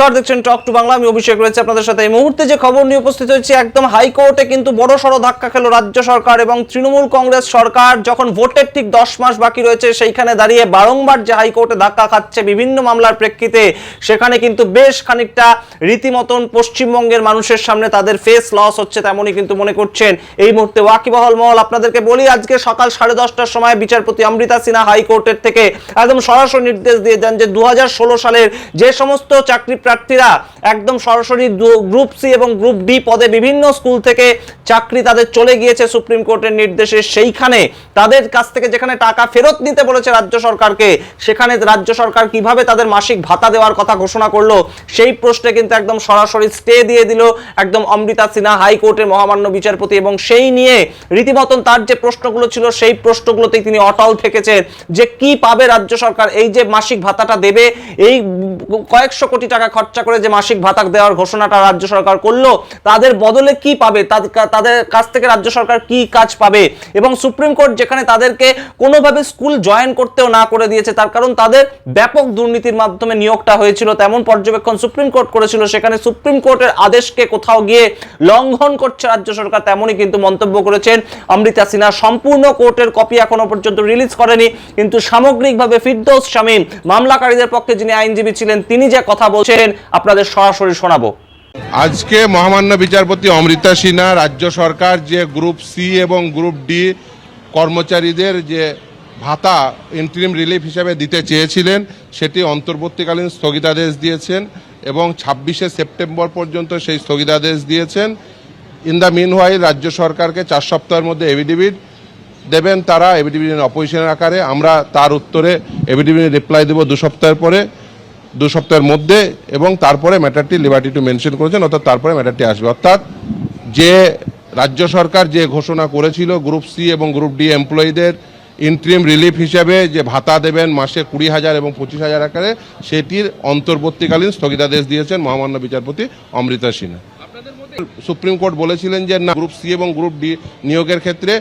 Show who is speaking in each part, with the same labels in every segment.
Speaker 1: নমস্কার, দেখছেন টক টু বাংলা আমি অভিষেক রয়েছে আপনাদের সাথে। এই মুহূর্তে যে খবর নিয়ে উপস্থিত হয়েছে, একদম হাইকোর্টে কিন্তু বড় সড়ো ধাক্কা খেলো রাজ্য সরকার এবং তৃণমূল কংগ্রেস সরকার। যখন ভোটের ঠিক দশ মাস বাকি রয়েছে, সেইখানে দাঁড়িয়ে বারংবার যে হাইকোর্টে ধাক্কা খাচ্ছে বিভিন্ন মামলার প্রেক্ষিতে, সেখানে কিন্তু বেশ খানিকটা রীতিমতন পশ্চিমবঙ্গের মানুষের সামনে তাদের ফেস লস হচ্ছে তেমনই কিন্তু মনে করছেন। এই মুহূর্তে ওয়াকিবহল মহল আপনাদেরকে বলি, আজকে সকাল সাড়ে দশটার সময় বিচারপতি অমৃতা সিনহা হাইকোর্টের থেকে একদম সরাসরি নির্দেশ দিয়ে দেন যে দু হাজার ষোলো সালের যে সমস্ত চাকরি প্রার্থীরা একদম সরাসরি গ্রুপ সি এবং গ্রুপ ডি পদে বিভিন্ন স্কুল থেকে চাকরি তাদের চলে গিয়েছে সুপ্রিম কোর্টের নির্দেশে। সেইখানে তাদের কাছ থেকে যেখানে টাকা ফেরত নিতে বলেছে রাজ্য সরকারকে, সেখানে রাজ্য সরকার কীভাবে তাদের মাসিক ভাতা দেওয়ার কথা ঘোষণা করল, সেই প্রশ্নে কিন্তু একদম সরাসরি স্টে দিয়ে দিল একদম অমৃতা সিনহা, হাইকোর্টের মহামান্য বিচারপতি এবং সেই নিয়ে রীতিমতন তার যে প্রশ্নগুলো ছিল, সেই প্রশ্নগুলোতেই তিনি অটল থেকেছেন যে কি পাবে রাজ্য সরকার, এই যে মাসিক ভাতাটা দেবে, এই কয়েকশো কোটি টাকা খরচা করে যে মাসিক ভাতা দেওয়ার ঘোষণাটা রাজ্য সরকার করল, তাদের বদলে কি পাবে? তাদের কাছ থেকে রাজ্য সরকার কি কাজ পাবে? এবং সুপ্রিম কোর্ট যেখানে তাদেরকে কোনোভাবে স্কুল জয়েন করতেও না করে দিয়েছে, তার কারণ তাদের ব্যাপক দুর্নীতির মাধ্যমে নিয়োগটা হয়েছিল, তেমন পর্যবেক্ষণ সুপ্রিম কোর্ট করেছিল, সেখানে সুপ্রিম কোর্টের আদেশকে কোথাও গিয়ে লঙ্ঘন করছে রাজ্য সরকার, তেমনই কিন্তু মন্তব্য করেছেন অমৃতা সিনহা সম্পূর্ণ কোর্টের কপি এখনও পর্যন্ত রিলিজ করেনি, কিন্তু সামগ্রিকভাবে ফিরদৌস শামীম, মামলাকারীদের পক্ষে যিনি আইনজীবী ছিলেন, তিনি যে কথা বলছেন আপনাদের সরাসরি শোনাবো।
Speaker 2: আজকে মহামান্য বিচারপতি অমৃতা সিনহা, রাজ্য সরকার যে গ্রুপ সি এবং গ্রুপ ডি কর্মচারীদের যে ভাতা ইন্টারিম রিলিফ হিসাবে দিতে চেয়েছিলেন, সেটি অন্তর্বর্তীকালীন স্থগিতাদেশ দিয়েছেন এবং ছাব্বিশে সেপ্টেম্বর পর্যন্ত সেই স্থগিতাদেশ দিয়েছেন। ইন দ্য মিন হোয়াইল রাজ্য সরকারকে চার সপ্তাহের মধ্যে এভিডেভিট দেবেন। তারা এভিডেভিট অপোজিশনের আকারে, আমরা তার উত্তরে এভিডেভিট রিপ্লাই দেবো দু সপ্তাহের পরে। দু সপ্তাহের মধ্যে এবং তারপরে ম্যাটারটি লিবার্টি টু মেনশন করেছেন অর্থাৎ তারপরে ম্যাটারটি আসবে। অর্থাৎ যে রাজ্য সরকার যে ঘোষণা করেছিল গ্রুপ সি এবং গ্রুপ ডি এমপ্লয়ীদের ইন্ট্রিম রিলিফ হিসাবে যে ভাতা দেবেন মাসে কুড়ি হাজার এবং পঁচিশ হাজার আকারে সেটির অন্তর্বর্তীকালীন স্থগিতাদেশ দিয়েছেন মহামান্য বিচারপতি অমৃতা সিনহা সুপ্রিম কোর্ট বলেছিলেন যে না গ্রুপ সি এবং গ্রুপ ডি নিয়োগের ক্ষেত্রে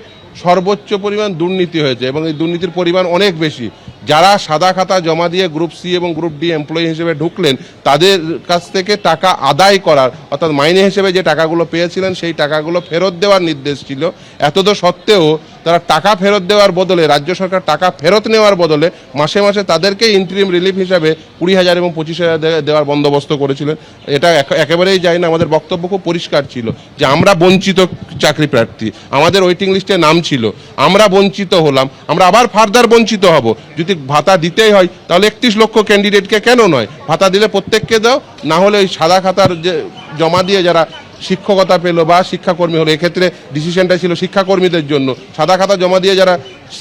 Speaker 2: সর্বোচ্চ পরিমাণ দুর্নীতি হয়েছে এবং এই দুর্নীতির পরিমাণ অনেক বেশি। যারা সাদা খাতা জমা দিয়ে গ্রুপ সি এবং গ্রুপ ডি এমপ্লয়ি হিসেবে ঢুকলেন, তাদের কাছ থেকে টাকা আদায় করার, অর্থাৎ মাইনে হিসেবে যে টাকাগুলো পেয়েছিলেন, সেই টাকাগুলো ফেরত দেওয়ার নির্দেশ ছিল। এতদ সত্ত্বেও তারা টাকা ফেরত দেওয়ার বদলে, রাজ্য সরকার টাকা ফেরত নেওয়ার বদলে মাসে মাসে তাদেরকে ইন্টারিম রিলিফ হিসাবে কুড়ি হাজার এবং পঁচিশ হাজার দেওয়ার বন্দোবস্ত করেছিলেন। এটা একেবারেই যায় না, আমাদের বক্তব্য খুব পরিষ্কার ছিল যে আমরা বঞ্চিত চাকরি প্রার্থী। আমাদের ওয়েটিং লিস্টে নাম ছিল, আমরা বঞ্চিত হলাম, আমরা আবার ফার্দার বঞ্চিত হব। যদি ভাতা দিতেই হয়, তাহলে একত্রিশ লক্ষ ক্যান্ডিডেটকে কেন নয়? ভাতা দিলে প্রত্যেককে দাও, না হলে ওই সাদা খাতার যে জমা দিয়ে যারা শিক্ষকতা পেল বা শিক্ষাকর্মী হলো, এক্ষেত্রে ডিসিশনটা ছিল শিক্ষাকর্মীদের জন্য। সাদা খাতা জমা দিয়ে যারা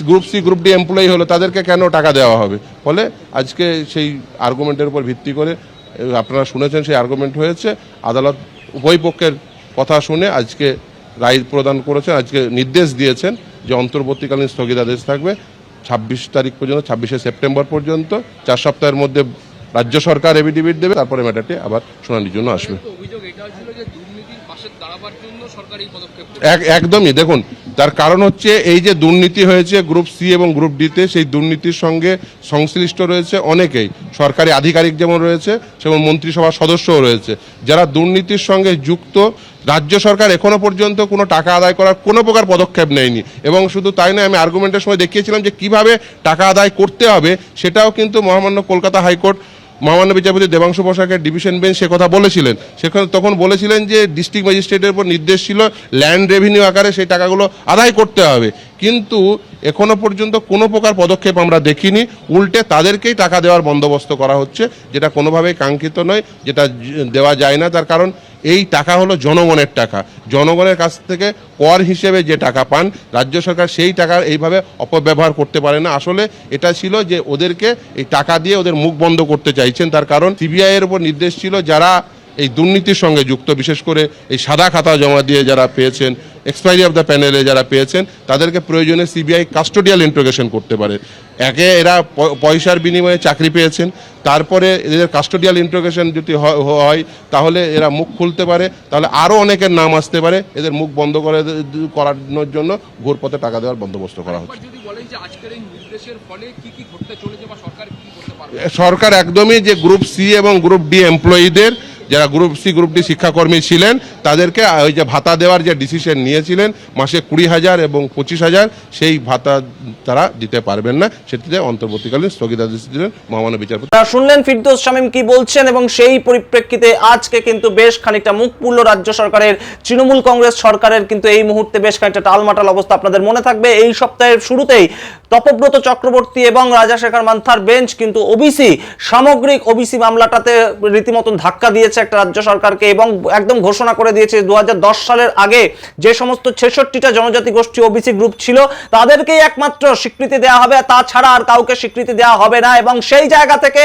Speaker 2: group C group D employee হলো, তাদেরকে কেন টাকা দেওয়া হবে? ফলে আজকে সেই আর্গুমেন্টের উপর ভিত্তি করে আপনারা শুনেছেন সেই আর্গুমেন্ট হয়েছে। আদালত উভয় পক্ষের কথা শুনে আজকে রায় প্রদান করেছেন, আজকে নির্দেশ দিয়েছেন যে অন্তর্বর্তীকালীন স্থগিতাদেশ থাকবে। ছাব্বিশ তারিখ পর্যন্ত, ছাব্বিশে সেপ্টেম্বর পর্যন্ত, চার সপ্তাহের মধ্যে রাজ্য সরকার এভিডেভিট দেবে, তারপরে ম্যাটারটি আবার শুনানির জন্য আসবে। একদমই। দেখুন, তার কারণ হচ্ছে এই যে দুর্নীতি হয়েছে গ্রুপ সি এবং গ্রুপ ডিতে সেই দুর্নীতির সঙ্গে সংশ্লিষ্ট রয়েছে অনেকেই। সরকারি আধিকারিক যেমন রয়েছে, সেমন মন্ত্রিসভার সদস্যও রয়েছে। যারা দুর্নীতির সঙ্গে যুক্ত, রাজ্য সরকার এখনও পর্যন্ত কোনো টাকা আদায় করার কোনো প্রকার পদক্ষেপ নেয়নি। এবং শুধু তাই নয়, আমি আর্গুমেন্টের সময় দেখিয়েছিলাম যে কীভাবে টাকা আদায় করতে হবে, সেটাও কিন্তু মহামান্য কলকাতা হাইকোর্ট মহামান্য বিচারপতি দেবাংশু পোশাকের ডিভিশন বেঞ্চ সে কথা বলেছিলেন। সেখানে তখন বলেছিলেন যে ডিস্ট্রিক্ট ম্যাজিস্ট্রেটের উপর নির্দেশ ছিল ল্যান্ড রেভিনিউ আকারে সেই টাকাগুলো আদায় করতে হবে। কিন্তু এখনও পর্যন্ত কোনো প্রকার পদক্ষেপ আমরা দেখিনি। উল্টে তাদেরকেই টাকা দেওয়ার বন্দোবস্ত করা হচ্ছে, যেটা কোনোভাবেই কাঙ্ক্ষিত নয়, যেটা দেওয়া যায় না। তার কারণ এই টাকা হলো জনগণের টাকা। জনগণের কাছ থেকে কর হিসেবে যে টাকা পান, রাজ্য সরকার সেই টাকার এইভাবে অপব্যবহার করতে পারে না। আসলে এটা ছিল যে ওদেরকে এই টাকা দিয়ে ওদের মুখ বন্ধ করতে চাইছেন। তার কারণ সিবিআই এর উপর নির্দেশ ছিল যারা এই দুর্নীতির সঙ্গে যুক্ত, বিশেষ করে এই সাদা খাতা জমা দিয়ে যারা পেয়েছেন এক্সপায়ারি অফ দ্য প্যানেলে যারা পেয়েছেন তাদেরকে প্রয়োজনে সিবিআই কাস্টোডিয়াল ইন্ট্রোগেশন করতে পারে। একে এরা পয়সার বিনিময়ে চাকরি পেয়েছেন তারপরে এদের কাস্টোডিয়াল ইন্ট্রোগেশন যদি হয়- তাহলে এরা মুখ খুলতে পারে তাহলে আরও অনেকের নাম আসতে পারে এদের মুখ বন্ধ করে করানোর জন্য ঘুরপথে টাকা দেওয়ার বন্দোবস্ত করা হচ্ছে।
Speaker 3: সরকার
Speaker 2: একদমই যে গ্রুপ সি এবং গ্রুপ ডি এমপ্লয়ীদের যারা গ্রুপ সি গ্রুপ ডি শিক্ষাকর্মী ছিলেন, তাদেরকে ওই যে ভাতা দেওয়ার যে ডিসিশন নিয়েছিলেন, মাসে কুড়ি হাজার এবং পঁচিশ হাজার, সেই ভাতা তারা দিতে পারবেন না। সেটিতে অন্তর্বর্তীকালীন স্থগিতাদেশ দিলেন মহামান্য বিচারপতি।
Speaker 1: শুনলেন ফিরদৌস শামীম কি বলছেন এবং সেই পরিপ্রেক্ষিতে আজকে কিন্তু বেশ খানিকটা মুখ পুরল রাজ্য সরকারের, তৃণমূল কংগ্রেস সরকারের কিন্তু এই মুহূর্তে বেশ খানিকটা টালমাটাল অবস্থা আপনাদের মনে থাকবে। এই সপ্তাহের শুরুতেই তপব্রত চক্রবর্তী এবং রাজাশেখর মান্থার বেঞ্চ কিন্তু ওবিসি সামগ্রিক ওবিসি মামলাটাতে রীতিমতন ধাক্কা দিয়েছে। একটা রাজ্য সরকারকে এবং একদম ঘোষণা করে দিয়েছে দু হাজার দশ সালের আগে যে সমস্ত ছেষট্টিটা জনজাতি গোষ্ঠী ওবিসি গ্রুপ ছিল তাদেরকেই একমাত্র স্বীকৃতি দেওয়া হবে। তাছাড়া আর কাউকে স্বীকৃতি দেওয়া হবে না এবং সেই জায়গা থেকে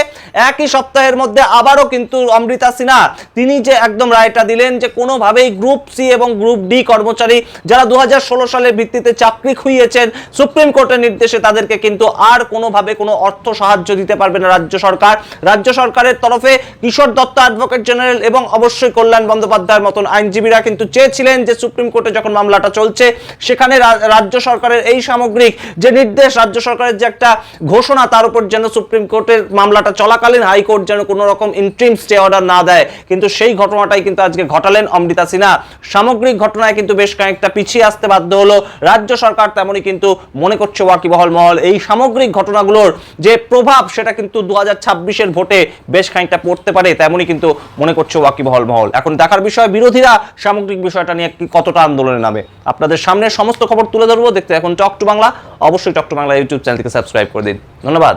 Speaker 1: একই সপ্তাহের মধ্যে আবারও কিন্তু অমৃতা সিনহা, তিনি যে একদম রায়টা দিলেন যে কোনোভাবেই গ্রুপ সি এবং গ্রুপ ডি কর্মচারী যারা দু হাজার ষোলো সালের ভিত্তিতে চাকরি খুইয়েছেন, সুপ্রিম কোর্টের নির্দেশে তাদেরকে কিন্তু আর কোনোভাবে কোনো অর্থ সাহায্য দিতে পারবে না রাজ্য সরকার। রাজ্য সরকারের তরফে কিশোর দত্ত অ্যাডভোকেট জেনারেল এবং অবশ্যই কল্যাণ বন্দ্যোপাধ্যায়ের মতন আইনজীবীরা কিন্তু চেয়েছিলেন যে সুপ্রিম কোর্টে যখন মামলাটা চলছে, সেখানে রাজ্য সরকারের এই সামগ্রিক যে নির্দেশ, রাজ্য সরকারের যে একটা ঘোষণা, তার উপর যেন সুপ্রিম কোর্টের মামলাটা চলাকালীন হাইকোর্ট যেন কোনো রকম ইন্ট্রিম স্টে অর্ডার না দেয়। কিন্তু সেই ঘটনাটাই কিন্তু আজকে ঘটালেন অমৃতা সিনহা। সামগ্রিক ঘটনায় কিন্তু বেশ কয়েকটা পিছিয়ে আসতে বাধ্য হলো। রাজ্য সরকার তেমনই কিন্তু মনে করছে ওয়াকিবহল মহল। এই সামগ্রিক ঘটনাগুলোর যে প্রভাব, সেটা কিন্তু দু হাজার ভোটে বেশ খানিকটা পড়তে পারে, তেমনই কিন্তু মনে করছে ওয়াকিবহল মহল? এখন দেখার বিষয়, বিরোধীরা সামগ্রিক বিষয়টা নিয়ে কতটা আন্দোলনে নামে? আপনাদের সামনে সমস্ত খবর তুলে ধরবো, দেখতে এখন টক টু বাংলা। অবশ্যই টক টু বাংলা ইউটিউব চ্যানেলকে সাবস্ক্রাইব করে দিন। ধন্যবাদ।